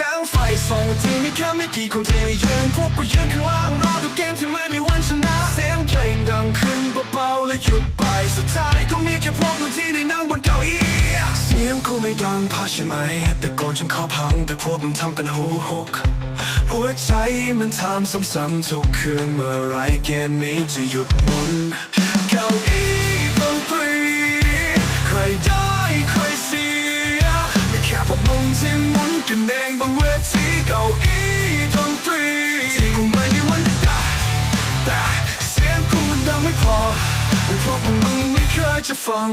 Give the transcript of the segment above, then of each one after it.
แสงไฟส่องที่มีแค่ไม่กี่คนที่ยืนพวกกูยืนข้างล่างรอดูเกมที่ไม่มีวันชนะเสียงเพลงดังขึ้นเบาๆและหยุดไปสุดท้ายก็มีแค่พวกมึงที่ได้นั่งบนเก้าอี้เสียงกูไม่ดังพอใช่ไหมแต่ก่อนจนคอพังแต่พวกมึงทำเป็นหูหกหัวใจมันทำซ้ำๆทุกคืนเมื่อไรเกมนี้จะหยุดหมุนเก้าอี้ พวกมึงไม่เคยจะฟัง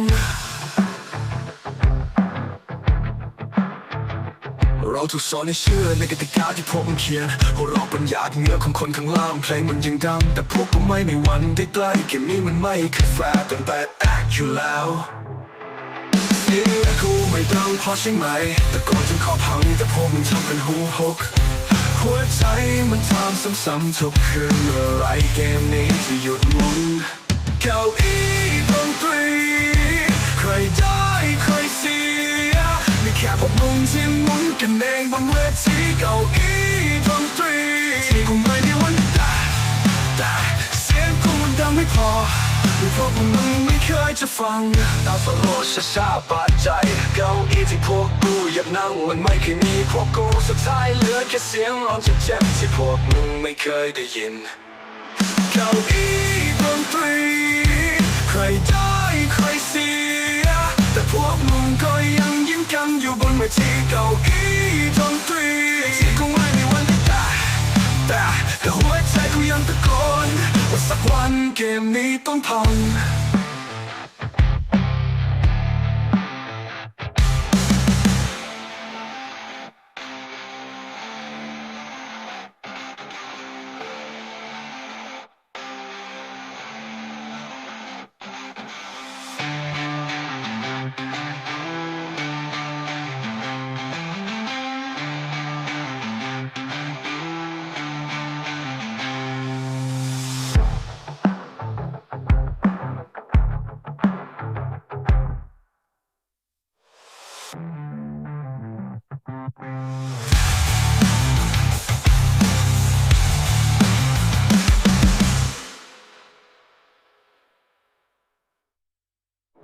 เราถูกสอนให้เชื่อในกติกาที่พวกมันเขียนหัวเราะบนหยาดเหงื่อของคนข้างล่างเพลงมันยังดัง แต่พวกกูไม่มีวันได้ใกล้เกมนี้มันไม่เคยแฟร์เป็นแบดแอคอยู่แล้วเสียงกูไม่ดังพอใช่ไหม แต่ก่อนจนขอพังแต่พวกมึงทำเป็นหูหกหัวใจมันทำซ้ำๆทุกคืนเมื่อไรเกมนี้จะหยุดหมุน เก้าอี้ดนตรีใครได้ใครเสียมีแค่พวกมึงที่มุนกันเองบนเวทีเก้าอี้ดนตรีที่กูไม่ได้วันแต่แต่เสียงกูมันดังไม่พอพวกมึงไม่เคยจะฟังดาวสโลช้าชาบาดใจ เก้าอี้ที่พวกกูอยากนั่งมันไม่เคยมีพวกกูสุดท้ายเหลือแค่เสียงร้องเจ็บๆที่พวกมึงไม่เคยได้ยิน เก้าอี้ ดนตรี ใครได้ใครเสีย แต่พวกมึงก็ยังยิ้มกันอยู่บนเวทีเก้าอี้ดนตรีที่คงไม่มีวันได้แต่แต่แต่หัวใจกูยังตะโกนว่าสักวันเกมนี้ต้องพัง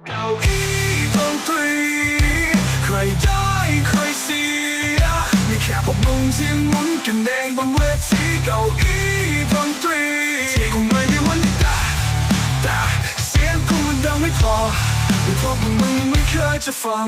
ก้าอี้ดนตรีใครได้ใครเสียมีแค่พวกมึงที่หมุนกันเองบนเวทีเก้าอี้ดนตรีที่กูไม่มีวันได้ต่แต่เสียงกูมันดังไม่พอพวกมึงไม่เคยจะฟัง